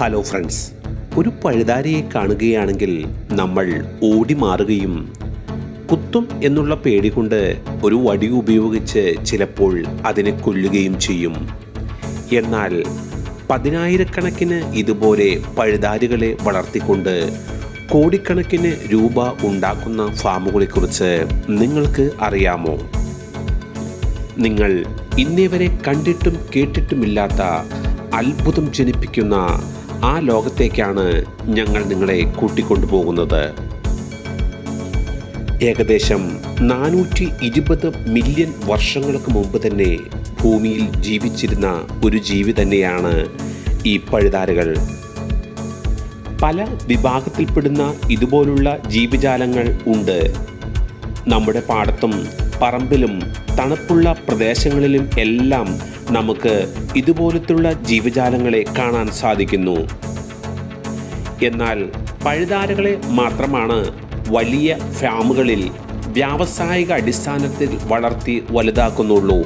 Hello friends ഒരു പഴുതാരിയെ കാണുകയാണെങ്കിൽ നമ്മൾ ഓടി മാറുകയും കുത്തും എന്നുള്ള പേടി കൊണ്ട് ഒരു വടി ഉപയോഗിച്ച് ചിലപ്പോൾ അതിനെ കൊല്ലുകയും ചെയ്യും. എന്നാൽ പതിനായിരക്കണക്കിന് ഇതുപോലെ പഴുതാരികളെ വളർത്തിക്കൊണ്ട് കോടിക്കണക്കിന് രൂപ ഉണ്ടാക്കുന്ന ഫാമുകളെക്കുറിച്ച് നിങ്ങൾക്ക് അറിയാമോ? നിങ്ങൾ ഇന്നേ വരെ കണ്ടിട്ടും കേട്ടിട്ടുമില്ലാത്ത അത്ഭുതം ജനിപ്പിക്കുന്ന ആ ലോകത്തേക്കാണ് ഞങ്ങൾ നിങ്ങളെ കൂട്ടിക്കൊണ്ടുപോകുന്നത്. ഏകദേശം നാനൂറ്റി ഇരുപത് മില്യൺ വർഷങ്ങൾക്ക് മുമ്പ് തന്നെ ഭൂമിയിൽ ജീവിച്ചിരുന്ന ഒരു ജീവി തന്നെയാണ് ഈ പഴുതാരകൾ. പല വിഭാഗത്തിൽപ്പെടുന്ന ഇതുപോലുള്ള ജീവജാലങ്ങൾ ഉണ്ട്. നമ്മുടെ പാടത്തും പറമ്പിലും തണുപ്പുള്ള പ്രദേശങ്ങളിലും എല്ലാം നമുക്ക് ഇതുപോലത്തുള്ള ജീവജാലങ്ങളെ കാണാൻ സാധിക്കുന്നു. എന്നാൽ പഴുതാരകളെ മാത്രമാണ് വലിയ ഫാമുകളിൽ വ്യാവസായിക അടിസ്ഥാനത്തിൽ വളർത്തി വലുതാക്കുന്നുള്ളൂ.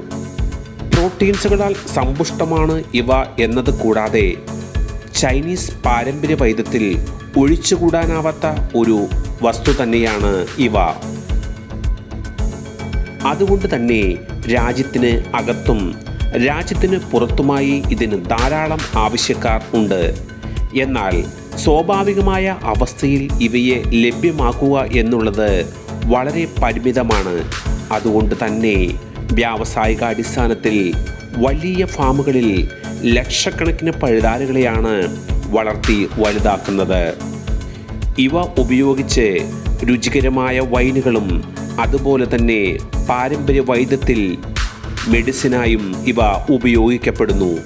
പ്രോട്ടീൻസുകളാൽ സമ്പുഷ്ടമാണ് ഇവ എന്നത് കൂടാതെ ചൈനീസ് പാരമ്പര്യ വൈദ്യത്തിൽ ഒഴിച്ചുകൂടാനാവാത്ത ഒരു വസ്തു തന്നെയാണ് ഇവ. അതുകൊണ്ട് തന്നെ രാജ്യത്തിന് അകത്തും രാജ്യത്തിന് പുറത്തുമായി ഇതിന് ധാരാളം ആവശ്യക്കാർ ഉണ്ട്. എന്നാൽ സ്വാഭാവികമായ അവസ്ഥയിൽ ഇവയെ ലഭ്യമാക്കുക എന്നുള്ളത് വളരെ പരിമിതമാണ്. അതുകൊണ്ട് തന്നെ വ്യാവസായികാടിസ്ഥാനത്തിൽ വലിയ ഫാമുകളിൽ ലക്ഷക്കണക്കിന് പഴുതാരകളെയാണ് വളർത്തി വലുതാക്കുന്നത്. ഇവ ഉപയോഗിച്ച് രുചികരമായ വൈനുകളും അതുപോലെ തന്നെ പാരമ്പര്യ വൈദ്യത്തിൽ മെഡിസിനായും ഇവ ഉപയോഗിക്കപ്പെടുന്നു.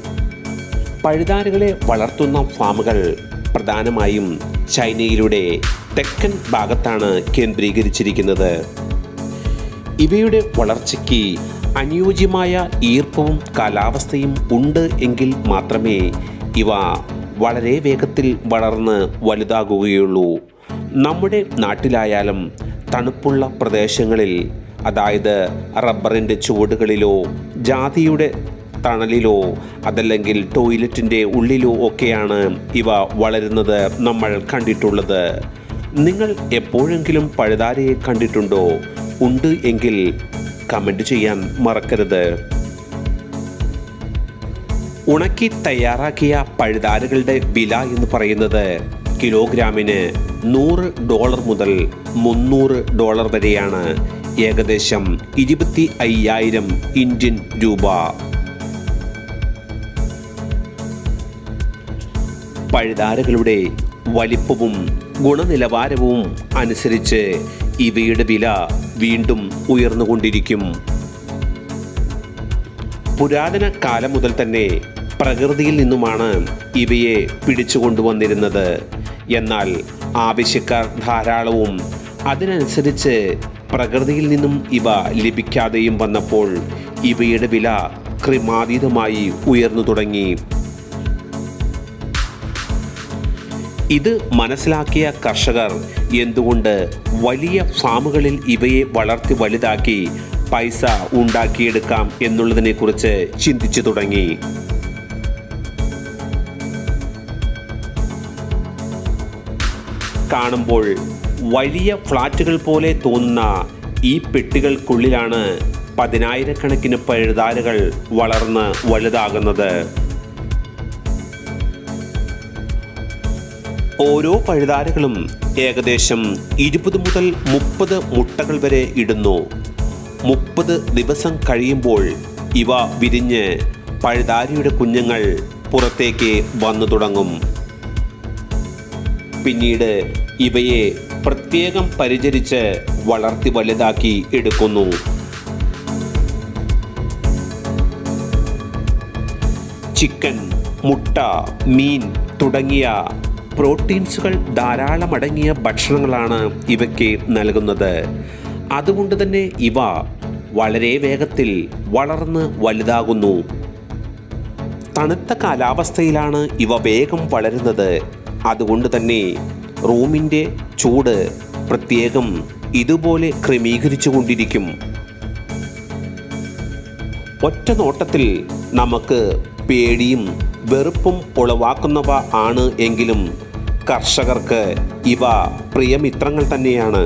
പഴുതാരകളെ വളർത്തുന്ന ഫാമുകൾ പ്രധാനമായും ചൈനയിലൂടെ തെക്കൻ ഭാഗത്താണ് കേന്ദ്രീകരിച്ചിരിക്കുന്നത്. ഇവയുടെ വളർച്ചയ്ക്ക് അനുയോജ്യമായ ഈർപ്പവും കാലാവസ്ഥയും ഉണ്ട് എങ്കിൽ മാത്രമേ ഇവ വളരെ വേഗത്തിൽ വളർന്ന് വലുതാകുകയുള്ളൂ. നമ്മുടെ നാട്ടിലായാലും തണുപ്പുള്ള പ്രദേശങ്ങളിൽ അതായത് റബ്ബറിന്റെ ചുവടുകളിലോ ജാതിയുടെ തണലിലോ അതല്ലെങ്കിൽ ടോയ്ലറ്റിന്റെ ഉള്ളിലോ ഒക്കെയാണ് ഇവ വളരുന്നത് നമ്മൾ കണ്ടിട്ടുള്ളത്. നിങ്ങൾ എപ്പോഴെങ്കിലും പഴുതാരയെ കണ്ടിട്ടുണ്ടോ? ഉണ്ട് എങ്കിൽ കമന്റ് ചെയ്യാൻ മറക്കരുത്. ഉണക്കി തയ്യാറാക്കിയ പഴുതാരകളുടെ വില എന്ന് പറയുന്നത് കിലോഗ്രാമിന് നൂറ് ഡോളർ മുതൽ മുന്നൂറ് ഡോളർ വരെയാണ്. ഏകദേശം ഇരുപത്തി അയ്യായിരം ഇന്ത്യൻ രൂപ. പഴുതാരകളുടെ വലിപ്പവും ഗുണനിലവാരവും അനുസരിച്ച് ഇവയുടെ വില വീണ്ടും ഉയർന്നുകൊണ്ടിരിക്കും. പുരാതന കാലം മുതൽ തന്നെ പ്രകൃതിയിൽ നിന്നുമാണ് ഇവയെ പിടിച്ചുകൊണ്ടുവന്നിരുന്നത്. എന്നാൽ ആവശ്യക്കാർ ധാരാളവും അതിനനുസരിച്ച് പ്രകൃതിയിൽ നിന്നും ഇവ ലഭിക്കാതെയും വന്നപ്പോൾ ഇവയുടെ വില ക്രമാതീതമായി ഉയർന്നു തുടങ്ങി. ഇത് മനസ്സിലാക്കിയ കർഷകർ എന്തുകൊണ്ട് വലിയ ഫാമുകളിൽ ഇവയെ വളർത്തി വലുതാക്കി പൈസ ഉണ്ടാക്കിയെടുക്കാം എന്നുള്ളതിനെക്കുറിച്ച് ചിന്തിച്ചു തുടങ്ങി. കാണുമ്പോൾ വലിയ ഫ്ലാറ്റുകൾ പോലെ തോന്നുന്ന ഈ പെട്ടികൾക്കുള്ളിലാണ് പതിനായിരക്കണക്കിന് പഴുതാരകൾ വളർന്ന് വലുതാകുന്നത്. ഓരോ പഴുതാരകളും ഏകദേശം ഇരുപത് മുതൽ മുപ്പത് മുട്ടകൾ വരെ ഇടുന്നു. മുപ്പത് ദിവസം കഴിയുമ്പോൾ ഇവ വിരിഞ്ഞ് പഴുതാരിയുടെ കുഞ്ഞുങ്ങൾ പുറത്തേക്ക് വന്നു തുടങ്ങും. പിന്നീട് ഇവയെ പ്രത്യേകം പരിചരിച്ച് വളർത്തി വലുതാക്കി എടുക്കുന്നു. ചിക്കൻ മുട്ട മീൻ തുടങ്ങിയ പ്രോട്ടീൻസുകൾ ധാരാളം അടങ്ങിയ ഭക്ഷണങ്ങളാണ് ഇവയ്ക്ക് നൽകുന്നത്. അതുകൊണ്ട് തന്നെ ഇവ വളരെ വേഗത്തിൽ വളർന്ന് വലുതാകുന്നു. തണുത്ത കാലാവസ്ഥയിലാണ് ഇവ വേഗം വളരുന്നത്. അതുകൊണ്ട് തന്നെ റൂമിന്റെ ചൂട് പ്രത്യേകം ഇതുപോലെ ക്രമീകരിച്ചു കൊണ്ടിരിക്കും. ഒറ്റ നോട്ടത്തിൽ നമുക്ക് പേടിയും വെറുപ്പും ഉളവാക്കുന്നവ ആണ് എങ്കിലും കർഷകർക്ക് ഇവ പ്രിയമിത്രങ്ങൾ തന്നെയാണ്.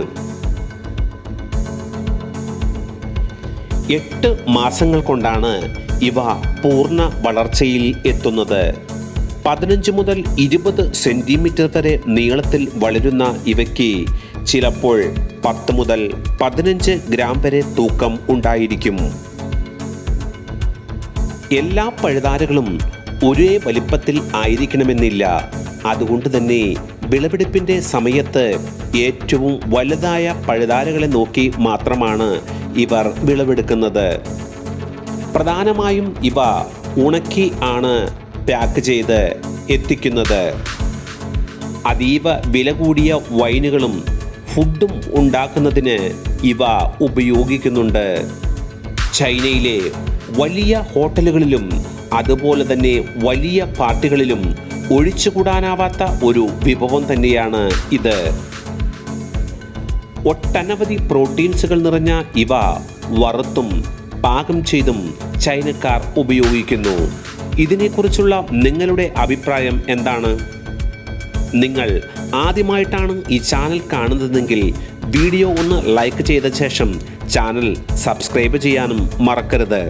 എട്ട് മാസങ്ങൾ കൊണ്ടാണ് ഇവ പൂർണ വളർച്ചയിൽ എത്തുന്നത്. പതിനഞ്ച് മുതൽ ഇരുപത് സെന്റിമീറ്റർ വരെ നീളത്തിൽ വളരുന്ന ഇവയ്ക്ക് ചിലപ്പോൾ പത്ത് മുതൽ പതിനഞ്ച് ഗ്രാം വരെ തൂക്കം ഉണ്ടായിരിക്കും. എല്ലാ പഴുതാരകളും ഒരേ വലിപ്പത്തിൽ ആയിരിക്കണമെന്നില്ല. അതുകൊണ്ട് തന്നെ വിളവെടുപ്പിന്റെ സമയത്ത് ഏറ്റവും വലുതായ പഴുതാരകളെ നോക്കി മാത്രമാണ് ഇവർ വിളവെടുക്കുന്നത്. പ്രധാനമായും ഇവ ഉണക്കി ആണ് പാക്ക് ചെയ്ത് എത്തിക്കുന്നത്. അതീവ വില കൂടിയ വൈനുകളും ഫുഡും ഉണ്ടാക്കുന്നതിന് ഇവ ഉപയോഗിക്കുന്നുണ്ട്. ചൈനയിലെ വലിയ ഹോട്ടലുകളിലും അതുപോലെ തന്നെ വലിയ പാർട്ടികളിലും ഒഴിച്ചുകൂടാനാവാത്ത ഒരു വിഭവം തന്നെയാണ് ഇത്. ഒട്ടനവധി പ്രോട്ടീൻസുകൾ നിറഞ്ഞ ഇവ വറുത്തും പാകം ചെയ്തും ചൈനക്കാർ ഉപയോഗിക്കുന്നു. ഇതിനെക്കുറിച്ചുള്ള നിങ്ങളുടെ അഭിപ്രായം എന്താണ്? നിങ്ങൾ ആദ്യമായിട്ടാണ് ഈ ചാനൽ കാണുന്നതെങ്കിൽ വീഡിയോ ഒന്ന് ലൈക്ക് ചെയ്ത ശേഷം ചാനൽ സബ്സ്ക്രൈബ് ചെയ്യാനും മറക്കരുത്.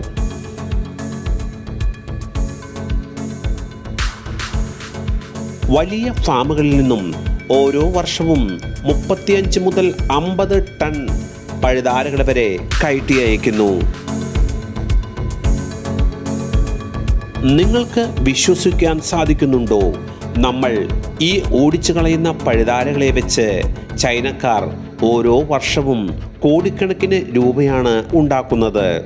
വലിയ ഫാമുകളിൽ നിന്നും ഓരോ വർഷവും മുപ്പത്തിയഞ്ച് മുതൽ അമ്പത് ടൺ പഴുതാരകൾ വരെ കയറ്റി അയക്കുന്നു നിങ്ങൾക്ക് വിശ്വസിക്കാൻ സാധിക്കുന്നുണ്ടോ? നമ്മൾ ഈ ഓടിച്ചു കളയുന്ന പഴുതാരകളെ വെച്ച് ചൈനക്കാർ ഓരോ വർഷവും കോടിക്കണക്കിന് രൂപയാണ് ഉണ്ടാക്കുന്നത്.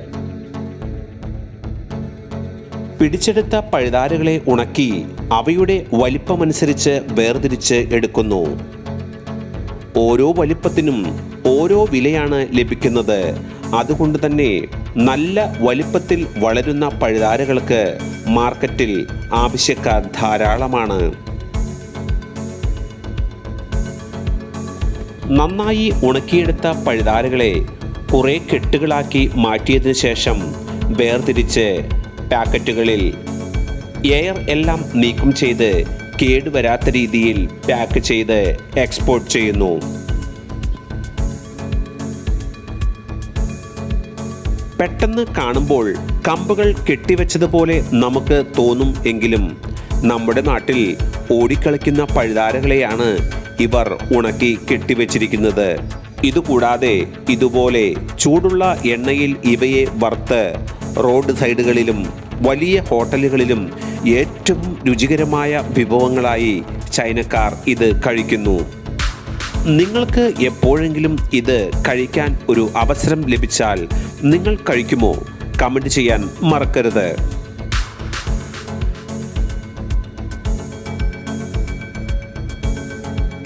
പിടിച്ചെടുത്ത പഴുതാരകളെ ഉണക്കി അവയുടെ വലിപ്പമനുസരിച്ച് വേർതിരിച്ച് എടുക്കുന്നു. ഓരോ വലിപ്പത്തിനും ഓരോ വിലയാണ് ലഭിക്കുന്നത്. അതുകൊണ്ട് തന്നെ നല്ല വലിപ്പത്തിൽ വളരുന്ന പഴുതാരകൾക്ക് മാർക്കറ്റിൽ ആവശ്യക്കാർ ധാരാളമാണ്. നന്നായി ഉണക്കിയെടുത്ത പഴുതാരകളെ കുറേ കെട്ടുകളാക്കി മാറ്റിയതിനു ശേഷം വേർതിരിച്ച് പാക്കറ്റുകളിൽ എയർ എല്ലാം നീക്കം ചെയ്ത് കേടുവരാത്ത രീതിയിൽ പാക്ക് ചെയ്ത് എക്സ്പോർട്ട് ചെയ്യുന്നു. പെട്ടെന്ന് കാണുമ്പോൾ കമ്പുകൾ കെട്ടിവെച്ചതുപോലെ നമുക്ക് തോന്നും എങ്കിലും നമ്മുടെ നാട്ടിൽ ഓടിക്കളിക്കുന്ന പഴുതാരകളെയാണ് ഇവർ ഉണക്കി കെട്ടിവെച്ചിരിക്കുന്നത്. ഇതുകൂടാതെ ഇതുപോലെ ചൂടുള്ള എണ്ണയിൽ ഇവയെ വറുത്ത് റോഡ് സൈഡുകളിലും വലിയ ഹോട്ടലുകളിലും ഏറ്റവും രുചികരമായ വിഭവങ്ങളായി ചൈനക്കാർ ഇത് കഴിക്കുന്നു. നിങ്ങൾക്ക് എപ്പോഴെങ്കിലും ഇത് കഴിക്കാൻ ഒരു അവസരം ലഭിച്ചാൽ നിങ്ങൾ കഴിക്കുമോ? കമന്റ് ചെയ്യാൻ മറക്കരുത്.